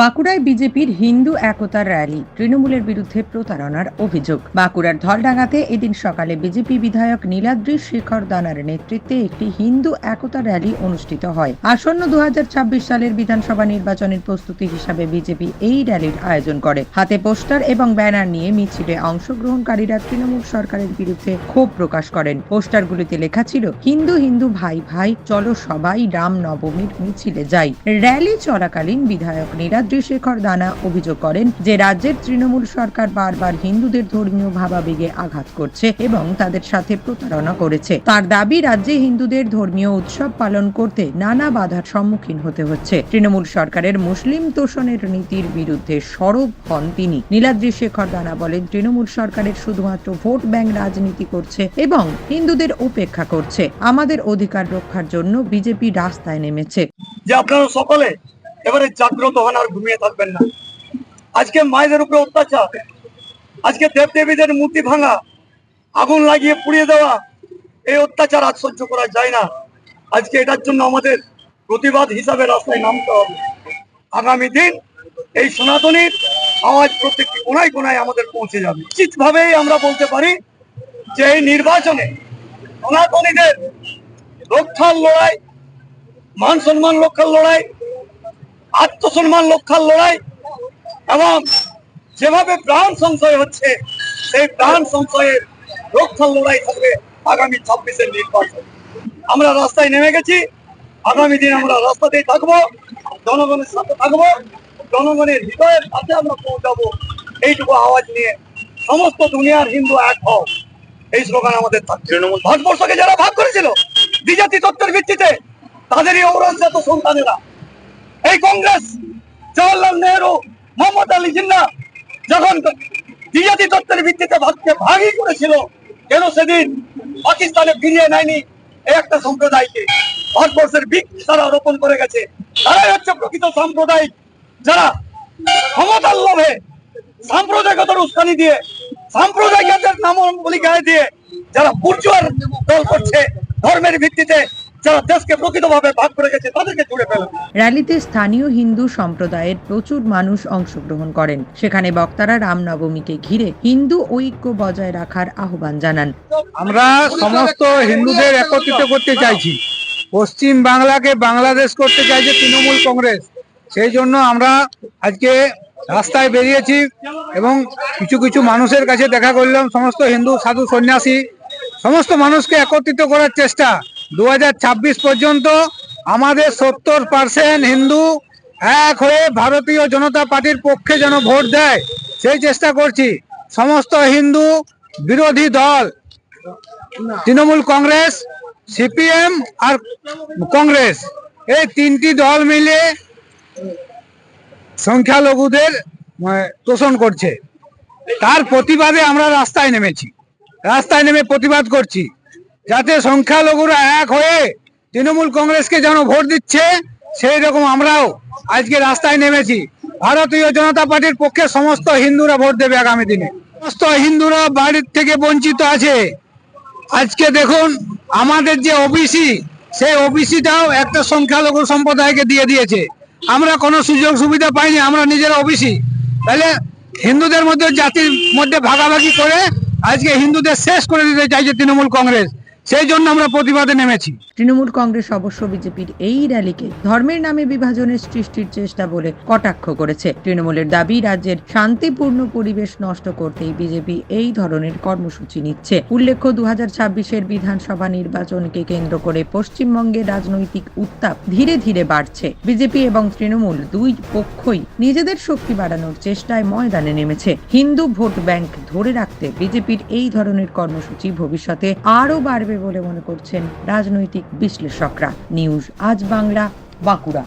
বাঁকুড়ায় বিজেপির হিন্দু একতার র্যালি, তৃণমূলের বিরুদ্ধে প্রতারণার অভিযোগ। বাঁকুড়ার ধলডাঙ্গাতে এদিন সকালে বিজেপি বিধায়ক নীলাদ্রি শেখর দানার নেতৃত্বে একটি হিন্দু একতা র্যালি অনুষ্ঠিত হয়। আসন্ন দু সালের বিধানসভা নির্বাচনের প্রস্তুতি হিসাবে বিজেপি এই র্যালির আয়োজন করে। হাতে পোস্টার এবং ব্যানার নিয়ে মিছিলে অংশগ্রহণকারীরা তৃণমূল সরকারের বিরুদ্ধে ক্ষোভ প্রকাশ করেন। পোস্টারগুলিতে লেখা ছিল, হিন্দু হিন্দু, ভাই ভাই, চলো সবাই রাম নবমীর মিছিলে যাই। র্যালি চলাকালীন বিধায়ক নীলাদ্রি শেখর দানা অভিযোগ করেন যে রাজ্যের তৃণমূল সরকার বারবার হিন্দুদের ধর্মীয় ভাবাবেগে আঘাত করছে এবং তাদের সাথে প্রতারণা করেছে। তার দাবি, রাজ্যে হিন্দুদের ধর্মীয় উৎসব পালন করতে নানা বাধার সম্মুখীন হতে হচ্ছে। তৃণমূল সরকারের মুসলিম তোষণের নীতির বিরুদ্ধে সরব হন তিনি। নীলাদ্রি শেখর দানা বলেন, তৃণমূল সরকারের শুধুমাত্র ভোট ব্যাংক রাজনীতি করছে এবং হিন্দুদের উপেক্ষা করছে। আমাদের অধিকার রক্ষার জন্য বিজেপি রাস্তায় নেমেছে। যে আপনারা সকলে এবারে জাগ্রত হন আর ঘুমিয়ে থাকবেন না। আজকে মায়েদের উপরে অত্যাচার, আজকে দেব দেবীদের মূর্তি ভাঙা, আগুন লাগিয়ে পুড়িয়ে দেওয়া, এই অত্যাচার আজ সহ্য করা যায় না। আজকে এটার জন্য আমাদের প্রতিবাদ হিসাবে রাস্তায় নামতে হবে। আগামী দিন এই সনাতনীর আওয়াজ প্রত্যেকটি কোনায় কোনায় আমাদের পৌঁছে যাবে। নিশ্চিতভাবেই আমরা বলতে পারি যে এই নির্বাচনে সনাতনীদের রক্ষার লড়াই, মান সম্মান রক্ষার লড়াই আত্মসম্মান রক্ষার লড়াই এবং যেভাবে প্রাণ সংশয় হচ্ছে সেই প্রাণ সংশয়ের রক্ষার লড়াই থাকবে আগামী ছাব্বিশের নির্বাচন। আমরা রাস্তায় নেমে গেছি। আগামী দিন আমরা রাস্তাতেই থাকব জনগণের সাথে থাকব জনগণের হৃদয়ের সাথে আমরা পৌঁছাবো। এইটুকু আওয়াজ নিয়ে সমস্ত দুনিয়ার হিন্দু এক হও। এই স্লোগান আমাদের থাকছে ভারতবর্ষকে যারা ভাগ করেছিল বিজাতি তত্ত্বের ভিত্তিতে তাদেরই ঔরজাত সন্তানেরা। এই কংগ্রেস, জওয়াহরলাল নেহরু, মোহাম্মদ আলী জিন্না যখন বিজাতি তত্ত্বের ভিত্তিতে ভাগকে ভাগই করেছিল, কেন সেদিন পাকিস্তানে ফিরিয়ে নেয়নি একটা সম্প্রদায়কে? ভারতবর্ষের বীজ তারা রোপণ করে গেছে। তারাই হচ্ছে প্রকৃত সাম্প্রদায়িক। যারা ক্ষমতার লোভে সাম্প্রদায়িকতার উস্কানি দিয়ে, সাম্প্রদায়িকতার নাম গায়ে দিয়ে, যারা বুর্জুয়ার দল করছে, ধর্মের ভিত্তিতে যারা দেশকে প্রকৃতভাবে ভাগ করে গেছে তাদেরকে জুড়ে ফেলবে র্যালিতে স্থানীয় হিন্দু সম্প্রদায়ের প্রচুর মানুষ অংশগ্রহণ করেন। সেখানে বক্তারা রামনবমীকে ঘিরে হিন্দু ঐক্য বজায় রাখার আহ্বান জানান। আমরা সমস্ত হিন্দুদের একত্রিত করতে চাইছি। পশ্চিম বাংলাকে বাংলাদেশ করতে চাইছে তৃণমূল কংগ্রেস। সেই জন্য আমরা আজকে রাস্তায় বেরিয়েছি এবং কিছু কিছু মানুষের কাছে দেখা করলাম সমস্ত হিন্দু সাধু সন্ন্যাসী সমস্ত মানুষকে একত্রিত করার চেষ্টা। দু হাজার ছাব্বিশ পর্যন্ত আমাদের সত্তর পার্সেন্ট হিন্দু এক হয়ে ভারতীয় জনতা পার্টির পক্ষে যেন ভোট দেয়, সেই চেষ্টা করছি। সমস্ত হিন্দু বিরোধী দল, তৃণমূল কংগ্রেস, সিপিএম আর কংগ্রেস, এই তিনটি দল মিলে সংখ্যালঘুদের তোষণ করছে। তার প্রতিবাদে আমরা রাস্তায় নেমেছি। রাস্তায় নেমে প্রতিবাদ করছি। যাতে সংখ্যালঘুরা এক হয়ে তৃণমূল কংগ্রেসকে যেন ভোট দিচ্ছে, সেই রকম আমরাও আজকে রাস্তায় নেমেছি। ভারতীয় জনতা পার্টির পক্ষে সমস্ত হিন্দুরা ভোট দেবে আগামী দিনে। সমস্ত হিন্দুরা বাড়ির থেকে বঞ্চিত আছে। আজকে দেখুন, আমাদের যে ওবিসি সেই ওবিসিটাও একটা সংখ্যালঘু সম্প্রদায়কে দিয়ে দিয়েছে। আমরা কোনো সুযোগ সুবিধা পাইনি, আমরা নিজেরা ওবিসি তাহলে হিন্দুদের মধ্যে জাতির মধ্যে ভাগাভাগি করে আজকে হিন্দুদের শেষ করে দিতে চাইছে তৃণমূল কংগ্রেস। সেই জন্য আমরা প্রতিবাদে নেমেছি। তৃণমূল কংগ্রেস অবশ্য বিজেপির এই র্যালিকে ধর্মের নামে বিভাজনের সৃষ্টির চেষ্টা বলে কটাক্ষ করেছে। তৃণমূলের দাবি, রাজ্যের শান্তিপূর্ণ পরিবেশ নষ্ট করতেই বিজেপি এই ধরনের কর্মসূচি নিচ্ছে। উল্লেখ্য দু হাজার ছাব্বিশের বিধানসভা নির্বাচনকে কেন্দ্র করে পশ্চিমবঙ্গে রাজনৈতিক উত্তাপ ধীরে ধীরে বাড়ছে। বিজেপি এবং তৃণমূল দুই পক্ষই নিজেদের শক্তি বাড়ানোর চেষ্টায় ময়দানে নেমেছে। হিন্দু ভোট ব্যাংক ধরে রাখতে বিজেপির এই ধরনের কর্মসূচি ভবিষ্যতে আরও বাড়বে বলে মনে করছেন রাজনৈতিক বিশ্লেষকরা। নিউজ আজ বাংলা বাঁকুড়া।